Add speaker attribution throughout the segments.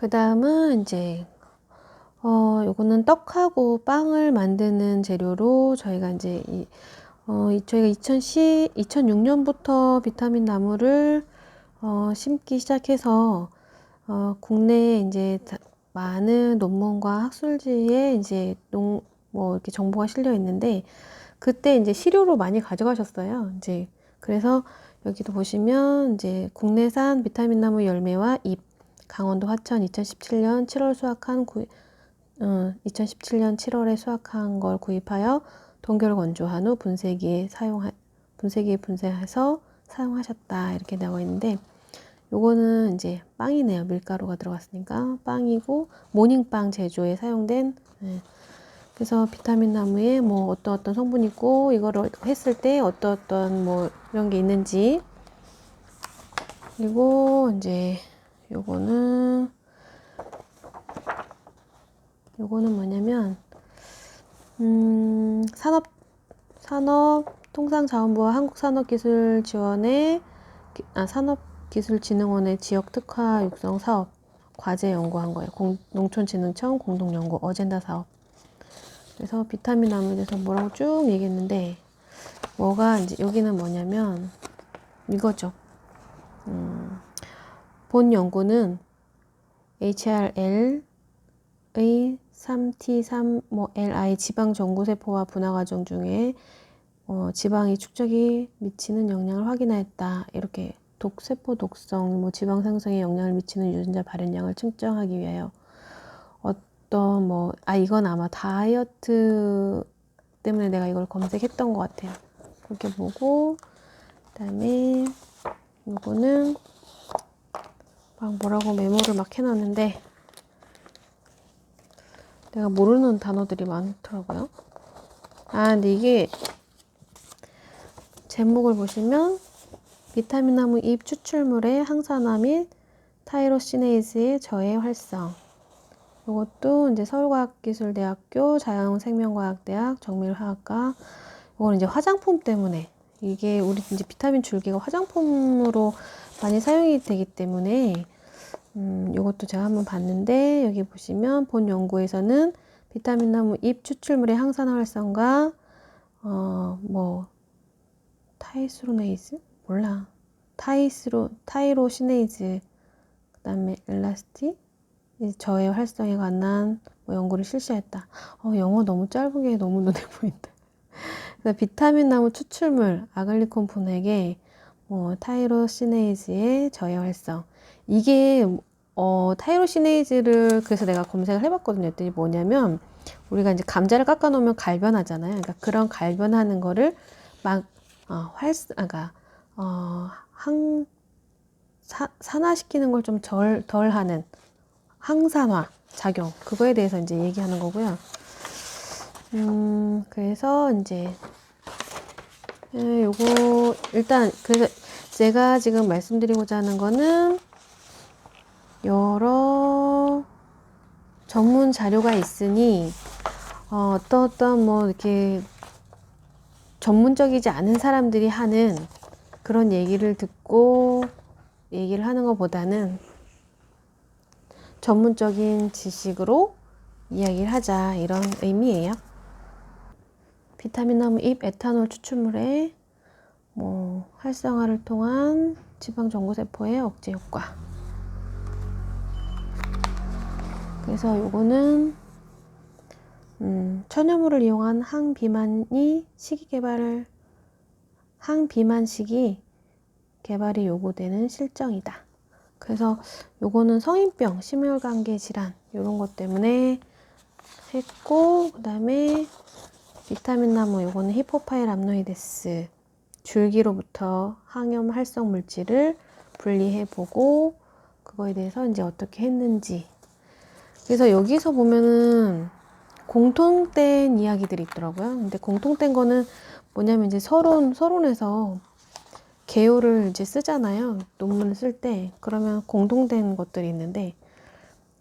Speaker 1: 그 다음은 이제 어 요거는 떡하고 빵을 만드는 재료로 저희가 이제 이, 어, 이- 저희가 2010, 2006년부터 비타민 나무를 어, 심기 시작해서 어, 국내에 이제 다- 많은 논문과 학술지에 이제 농, 뭐 이렇게 정보가 실려 있는데 그때 이제 시료로 많이 가져가셨어요. 이제 그래서 여기도 보시면 이제 국내산 비타민 나무 열매와 잎 강원도 화천 2017년 7월 수확한 구, 어, 2017년 7월에 수확한 걸 구입하여 동결 건조한 후 분쇄기에 사용하 분쇄기에 분쇄해서 사용하셨다 이렇게 나와 있는데 요거는 이제 빵이네요 밀가루가 들어갔으니까 빵이고 모닝빵 제조에 사용된 예. 그래서 비타민 나무에 뭐 어떤 어떤 성분이 있고 이거를 했을 때 어떤 어떤 뭐 이런 게 있는지 그리고 이제 요거는 요거는 뭐냐면 음, 산업 산업 통상자원부와 한국산업기술지원의 기- 아, 산업기술진흥원의 지역 특화 육성 사업 과제 연구한 거예요. 공, 농촌진흥청 공동연구 어젠다 사업. 그래서 비타민 나무에 대해서 뭐라고 쭉 얘기했는데 뭐가 이제 여기는 뭐냐면 이거죠. 음, 본 연구는 HRL 의 3T3 뭐 지방 전구 세포와 분화 과정 중에 어, 지방이 축적이 미치는 영향을 확인하였다. 이렇게 독세포 독성, 뭐 지방 상승에 영향을 미치는 유전자 발현량을 측정하기 위하여 어떤 뭐 아 이건 아마 다이어트 때문에 내가 이걸 검색했던 것 같아요. 그렇게 보고 그 다음에 이거는 막 뭐라고 메모를 막 해놨는데 내가 모르는 단어들이 많더라고요. 아, 근데 이게 제목을 보시면 비타민 나무 잎 추출물의 항산화 및 타이로시네이즈의 저해 활성. 이것도 이제 서울과학기술대학교 자연생명과학대학 정밀화학과 이거는 이제 화장품 때문에 이게 우리 이제 비타민 줄기가 화장품으로 많이 사용이 되기 때문에 음, 요것도 제가 한번 봤는데 여기 보시면 본 연구에서는 비타민 나무 잎 추출물의 항산화 활성과 어, 뭐 타이스로네이즈 몰라 타이스로 타이로시네이즈 그다음에 엘라스티 이 저의 활성에 관한 뭐 연구를 실시했다. 어, 영어 너무 짧게 너무 눈에 보인다. 비타민 나무 추출물 아글리콘 분해계 뭐 타이로시네이즈의 저해 활성 이게 어, 타이로시네이즈를 그래서 내가 검색을 해봤거든요. 했더니 뭐냐면 우리가 이제 감자를 깎아 놓으면 갈변하잖아요. 그러니까 그런 갈변하는 거를 막 어, 활스, 아, 그러니까 어, 항 사, 산화시키는 걸 좀 덜 덜 하는 항산화 작용 그거에 대해서 이제 얘기하는 거고요. 음, 그래서 이제 예, 요거 일단 그래서 제가 지금 말씀드리고자 하는 거는 여러 전문 자료가 있으니 어, 어떤 뭐 이렇게 전문적이지 않은 사람들이 하는 그런 얘기를 듣고 얘기를 하는 것보다는 전문적인 지식으로 이야기를 하자 이런 의미예요. 비타민 나무 잎 에탄올 추출물의 뭐 활성화를 통한 지방 전구 세포의 억제 효과. 그래서 요거는 음, 천연물을 이용한 항비만이 시기 개발을 항비만식이 개발이 요구되는 실정이다. 그래서 요거는 성인병, 심혈관계 질환 요런 것 때문에 했고 그다음에 비타민 나무 요거는 히포파일 암노이데스 줄기로부터 항염 활성 물질을 분리해 보고 그거에 대해서 이제 어떻게 했는지 그래서 여기서 보면은 공통된 이야기들이 있더라고요. 근데 공통된 거는 뭐냐면 이제 서론 서론에서 개요를 이제 쓰잖아요. 논문을 쓸 때 그러면 공통된 것들이 있는데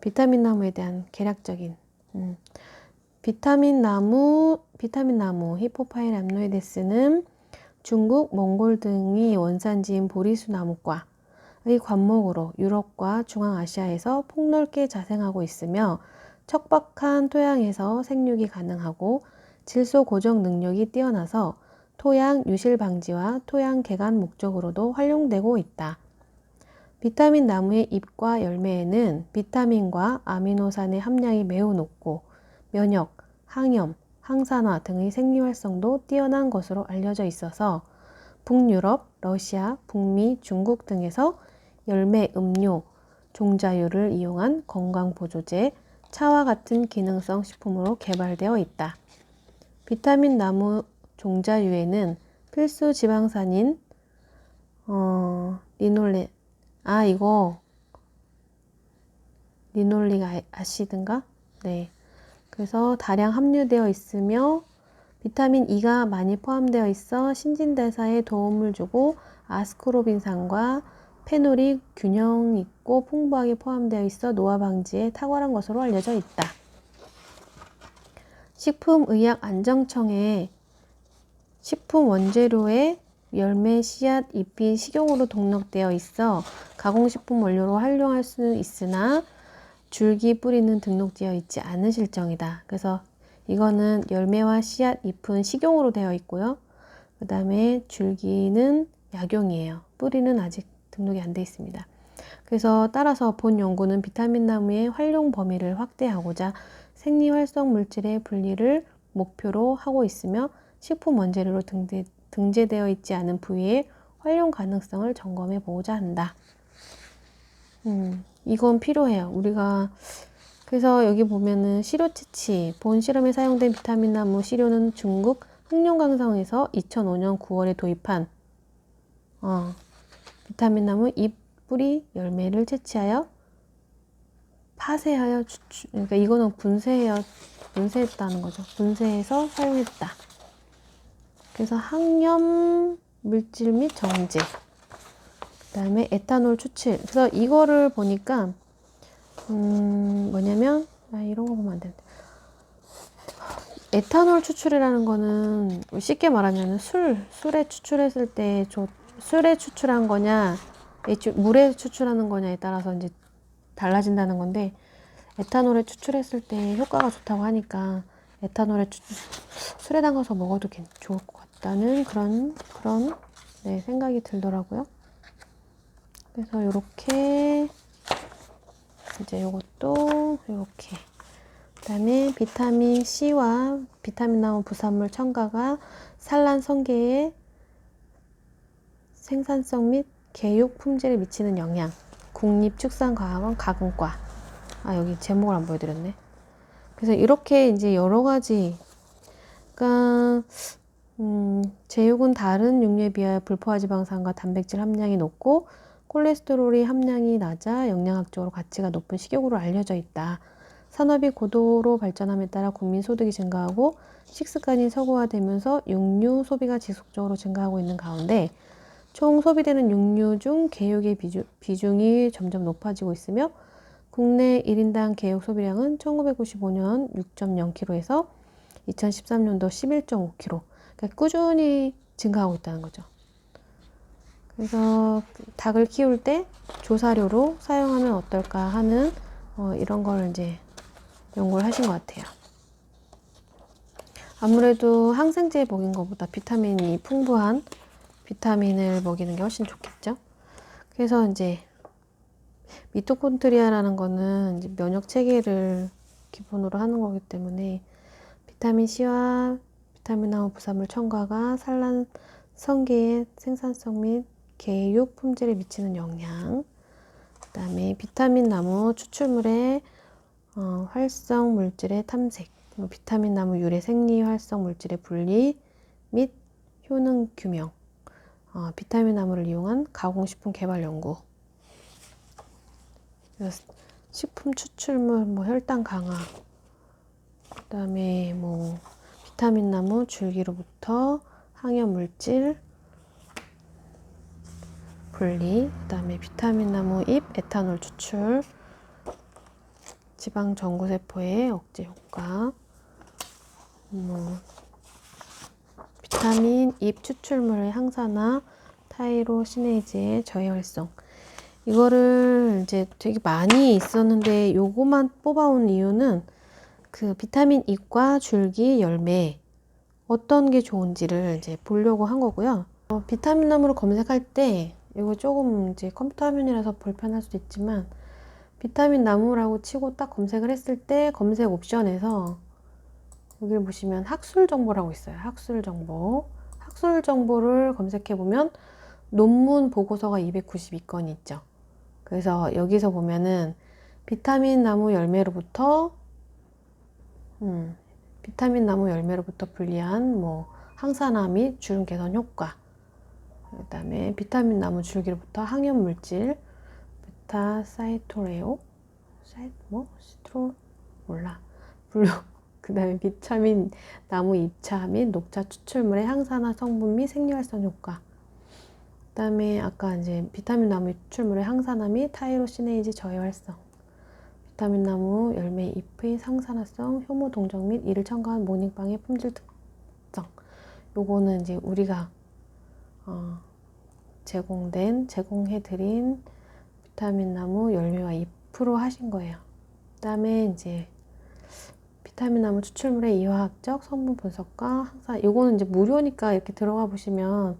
Speaker 1: 비타민 나무에 대한 개략적인 음, 비타민 나무 비타민 나무 히포파일 암노이데스는 중국, 몽골 등이 원산지인 보리수 나무과 관목으로 유럽과 중앙아시아에서 폭넓게 자생하고 있으며 척박한 토양에서 생육이 가능하고 질소 고정 능력이 뛰어나서 토양 유실 방지와 토양 개간 목적으로도 활용되고 있다. 비타민 나무의 잎과 열매에는 비타민과 아미노산의 함량이 매우 높고 면역, 항염, 항산화 등의 생리 활성도 뛰어난 것으로 알려져 있어서 북유럽, 러시아, 북미, 중국 등에서 열매 음료, 종자유를 이용한 건강 보조제, 차와 같은 기능성 식품으로 개발되어 있다. 비타민 나무 종자유에는 필수 지방산인 어, 리놀레 아 이거 리놀릭 아- 아시드인가? 네. 그래서 다량 함유되어 있으며 비타민 E가 많이 포함되어 있어 신진대사에 도움을 주고 아스코르빈산과 페놀이 균형 있고 풍부하게 포함되어 있어 노화 방지에 탁월한 것으로 알려져 있다. 식품의약안정청에 식품 원재료에 열매, 씨앗, 잎이 식용으로 등록되어 있어 가공식품 원료로 활용할 수 있으나 줄기 뿌리는 등록되어 있지 않은 실정이다. 그래서 이거는 열매와 씨앗, 잎은 식용으로 되어 있고요. 그 다음에 줄기는 약용이에요. 뿌리는 아직 등록이 안 돼 있습니다. 그래서 따라서 본 연구는 비타민 나무의 활용 범위를 확대하고자 생리 활성 물질의 분리를 목표로 하고 있으며 식품 원재료로 등재, 등재되어 있지 않은 부위의 활용 가능성을 점검해 보고자 한다. 음, 이건 필요해요. 우리가 그래서 여기 보면은 시료 채취 본 실험에 사용된 비타민 나무 시료는 중국 흑룡강성에서 2005년 9월에 도입한 어, 비타민 나무 잎, 뿌리, 열매를 채취하여 파쇄하여 추출 그러니까 이거는 분쇄하여 분쇄했다는 거죠. 분쇄해서 사용했다. 그래서 항염 물질 및 정제. 그다음에 에탄올 추출. 그래서 이거를 보니까 음, 뭐냐면 아 이런 거 보면 안 되는데. 에탄올 추출이라는 거는 쉽게 말하면 술, 술에 추출했을 때 저, 술에 추출한 거냐, 물에 추출하는 거냐에 따라서 이제 달라진다는 건데 에탄올에 추출했을 때 효과가 좋다고 하니까 에탄올에 추출, 술에 담가서 먹어도 괜, 좋을 것 같다는 그런 그런 네, 생각이 들더라고요. 그래서 이렇게 이제 이것도 이렇게. 그다음에 비타민 C와 비타민 나무 부산물 첨가가 산란 성게의 생산성 및 개육 품질에 미치는 영향. 국립축산과학원 가공과. 아 여기 제목을 안 보여드렸네. 그래서 이렇게 이제 여러 가지 그러니까 음, 제육은 다른 육류에 비하여 불포화지방산과 단백질 함량이 높고 콜레스테롤이 함량이 낮아 영양학적으로 가치가 높은 식욕으로 알려져 있다. 산업이 고도로 발전함에 따라 국민 소득이 증가하고 식습관이 서구화되면서 육류 소비가 지속적으로 증가하고 있는 가운데 총 소비되는 육류 중 개육의 비중, 비중이 점점 높아지고 있으며 국내 1인당 개육 소비량은 1995년 6.0kg에서 2013년도 11.5kg. 그러니까 꾸준히 증가하고 있다는 거죠. 그래서 닭을 키울 때 조사료로 사용하면 어떨까 하는 어, 이런 걸 이제 연구를 하신 것 같아요. 아무래도 항생제 먹인 것보다 비타민이 풍부한 비타민을 먹이는 게 훨씬 좋겠죠. 그래서 이제 미토콘트리아라는 거는 이제 면역 체계를 기본으로 하는 거기 때문에 비타민 C와 비타민 나무 부산물 첨가가 산란 성게의 생산성 및 개육 품질에 미치는 영향. 그 다음에 비타민 나무 추출물의 어, 활성 물질의 탐색. 뭐 비타민 나무 유래 생리 활성 물질의 분리 및 효능 규명. 어, 비타민 나무를 이용한 가공식품 개발 연구. 식품 추출물 뭐 혈당 강화. 그 다음에 뭐 비타민 나무 줄기로부터 항염 물질 분리 그 다음에 비타민 나무 잎 에탄올 추출 지방 전구세포의 억제 효과 뭐 비타민 잎 추출물의 항산화 타이로시네이즈의 저해 활성 이거를 이제 되게 많이 있었는데 요거만 뽑아온 이유는 그 비타민 E과 줄기 열매 어떤 게 좋은지를 이제 보려고 한 거고요. 어, 비타민 나무를 검색할 때 이거 조금 이제 컴퓨터 화면이라서 불편할 수도 있지만 비타민 나무라고 치고 딱 검색을 했을 때 검색 옵션에서 여기를 보시면 학술 정보라고 있어요. 학술 정보. 학술 정보를 검색해 보면 논문 보고서가 292건 있죠. 그래서 여기서 보면은 비타민 나무 열매로부터 음, 비타민 나무 열매로부터 분리한 뭐 항산화 및 주름 개선 효과. 그 다음에 비타민 나무 줄기로부터 항염 물질 베타 사이토레오 사이 뭐 시트로 몰라 블루 그 다음에 비타민 나무 잎차 및 녹차 추출물의 항산화 성분 및 생리활성 효과. 그 다음에 아까 이제 비타민 나무 추출물의 항산화 및 타이로시네이즈 저해 활성. 비타민 나무 열매 잎의 항산화성, 효모 동정 및 이를 첨가한 모닝빵의 품질 특성. 요거는 이제 우리가 어, 제공된 제공해드린 비타민 나무 열매와 잎으로 하신 거예요. 그다음에 이제 비타민 나무 추출물의 이화학적 성분 분석과 항산 요거는 이제 무료니까 이렇게 들어가 보시면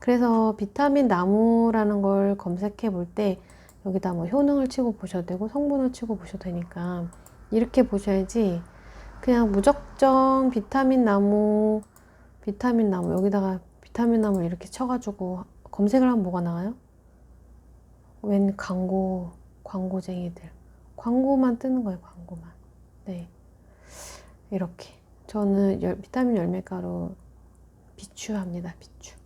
Speaker 1: 그래서 비타민 나무라는 걸 검색해 볼 때 여기다 뭐 효능을 치고 보셔도 되고 성분을 치고 보셔도 되니까 이렇게 보셔야지 그냥 무작정 비타민 나무 비타민 나무 여기다가 비타민 나무 이렇게 쳐가지고 검색을 하면 뭐가 나와요? 웬 광고 광고쟁이들. 광고만 뜨는 거예요 광고만. 네. 이렇게. 저는 열, 비타민 열매가루 비추합니다 비추.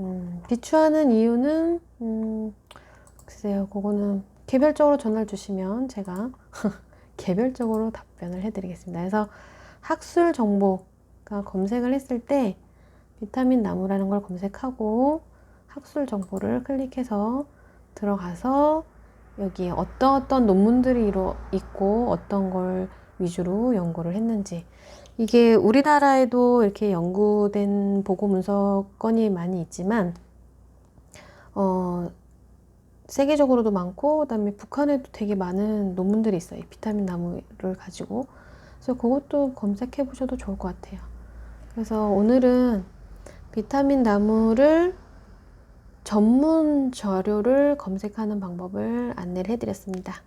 Speaker 1: 음, 비추하는 이유는 음, 글쎄요 그거는 개별적으로 전화를 주시면 제가 개별적으로 답변을 해드리겠습니다. 그래서 학술 정보가 검색을 했을 때 비타민 나무라는 걸 검색하고 학술 정보를 클릭해서 들어가서 여기에 어떤 어떤 논문들이 있고 어떤 걸 위주로 연구를 했는지 이게 우리나라에도 이렇게 연구된 보고 문서 건이 많이 있지만 어 세계적으로도 많고 그다음에 북한에도 되게 많은 논문들이 있어요. 비타민 나무를 가지고. 그래서 그것도 검색해 보셔도 좋을 것 같아요. 그래서 오늘은 비타민 나무를 전문 자료를 검색하는 방법을 안내를 해드렸습니다.